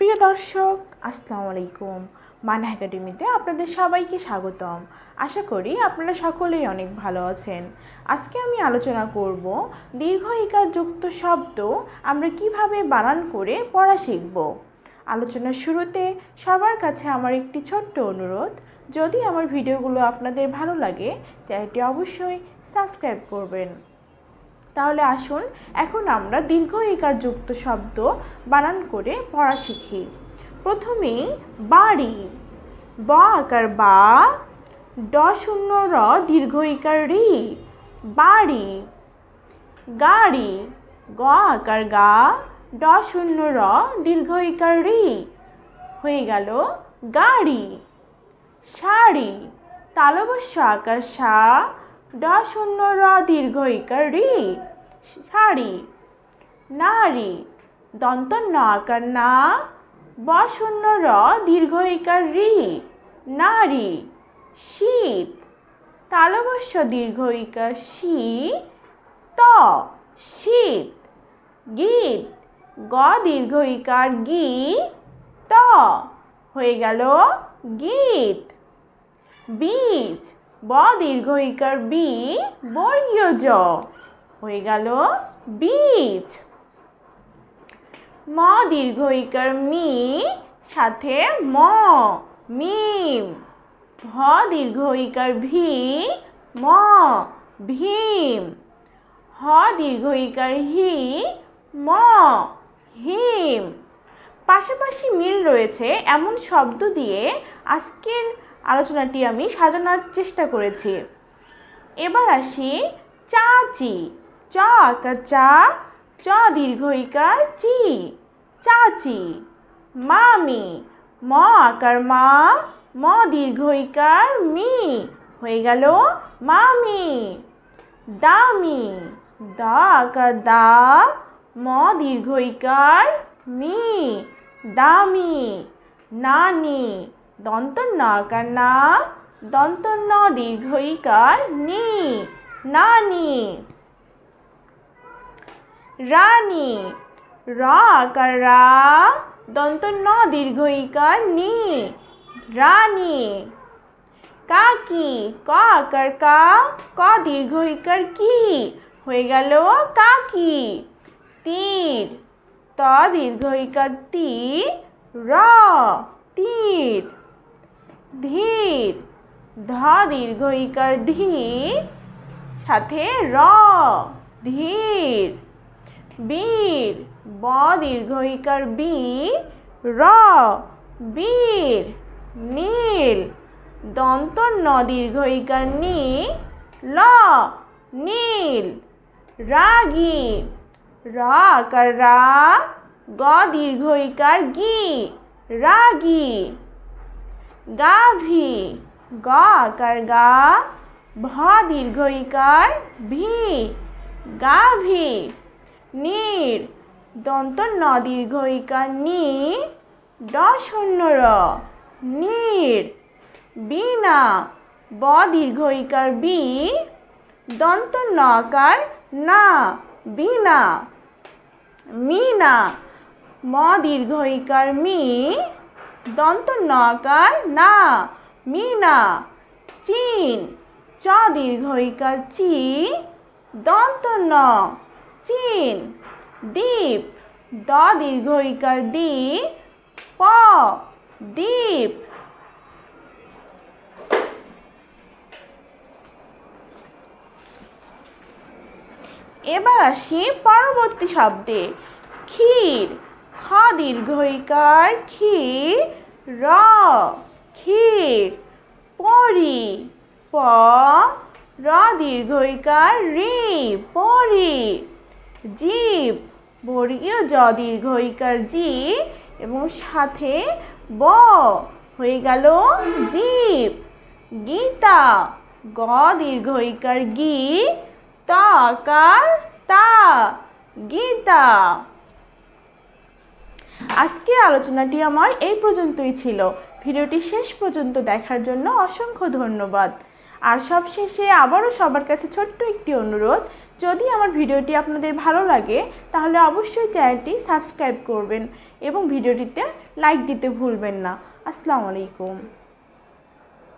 প্রিয় দর্শক, আসসালামু আলাইকুম। মানা একাডেমিতে আপনাদের সবাইকে স্বাগতম। আশা করি আপনারা সকলেই অনেক ভালো আছেন। আজকে আমি আলোচনা করব দীর্ঘ ইকার যুক্ত শব্দ আমরা কীভাবে বানান করে পড়া শিখব। আলোচনার শুরুতে সবার কাছে আমার একটি ছোট্ট অনুরোধ, যদি আমার ভিডিওগুলো আপনাদের ভালো লাগে, চ্যানেলটি অবশ্যই সাবস্ক্রাইব করবেন। তাহলে আসুন, এখন আমরা দীর্ঘ ইকার যুক্ত শব্দ বানান করে পড়া শিখি। প্রথমে বাড়ি। ব আকার বা, ড শূন্য র দীর্ঘ ইকার রি। বাড়ি। গাড়ি। গ আকার গা, ড শূন্য র দীর্ঘ ইকার রি। হয়ে গেল গাড়ি। শাড়ি। তালবস্য আকার সা ড শূন্য র দীর্ঘ ইকার রি শাড়ি, নারী দন্ত ন আকার না ব শূন্য র দীর্ঘ ইকার রি নারী, শীত তালবস্য দীর্ঘ ইকার শি ত, শীত, গীত গ দীর্ঘ ইকার গি ত, হয়ে গেল গীত, বীজ ব দীর্ঘ ইকার বি বর্গীয় জ। হয়ে গেল বীজ। ম দীর্ঘ ইকার মি সাথে ম, মিম। ভ দীর্ঘ ইকার ভি, ম, ভীম। হ দীর্ঘ ইকার হি, ম, হিম। পাশাপাশি মিল রয়েছে এমন শব্দ দিয়ে আজকের আলোচনাটি আমি সাজানোর চেষ্টা করেছি। এবার আসি চাচি। চ আকার চা, চ দীর্ঘ ইকার চি। চাচি। মামি। ম আকার মা ম দীর্ঘ ইকার মি। হয়ে গেল মামি। দামি। দ আকার দা ম দীর্ঘ ইকার মি। দামি। নানি। দন্ত ন আকার না দন্ত ন দীর্ঘ ইকার নি নানি। রানী র আকার রা দন্ত ন দীর্ঘ ইকার নি রানী। কাকি ক আকার কা? ক দীর্ঘ ইকার কি হয়ে গেল কাকি। তীর, ত দীর্ঘ ইকার তি, র, তীর। ধীর। ধ দীর্ঘ ইকার ধি সাথে র, ধীর। বীর। ব দীর্ঘ ইকার বি র, বীর। নীল। দন্ত ন দীর্ঘ ইকার নি ল, নীল। রাগী। র আকার রা, গ দীর্ঘ ইকার গি। রাগী। গাভী। গ আকার গা? ভ দীর্ঘ ইকার ভি। গাভী। নীর। দন্ত ন দীর্ঘ ইকার নি। ড শূন্য র। নীর। বিনা ব দীর্ঘ ইকার বি। দন্ত ন আকার না। বিনা মিনা ম দীর্ঘ ইকার মি। দন্ত নকার না, মিনা, চীন, চ দীর্ঘ ইকার চি, দন্ত ন, চীন, দ্বীপ, দ দীর্ঘ ইকার দি, প, দ্বীপ। এবার আসি পরবর্তী শব্দে। ক্ষীর, খ দীর্ঘ ইকার খি র, ক্ষীর, পরি, প, র দীর্ঘ ইকার রি পরি, জীব, বর্গীয় জ দীর্ঘ ইকার জি এবং সাথে ব হয়ে গেল জীব, গীতা, গ দীর্ঘ ইকার গি, তা আকার তা, গীতা। আজকের আলোচনাটি আমার এই পর্যন্তই ছিল। ভিডিওটি শেষ পর্যন্ত দেখার জন্য অসংখ্য ধন্যবাদ। আর সবশেষে আবারও সবার কাছে ছোট্ট একটি অনুরোধ, যদি আমার ভিডিওটি আপনাদের ভালো লাগে, তাহলে অবশ্যই চ্যানেলটি সাবস্ক্রাইব করবেন এবং ভিডিওটিতে লাইক দিতে ভুলবেন না। আসসালামু আলাইকুম।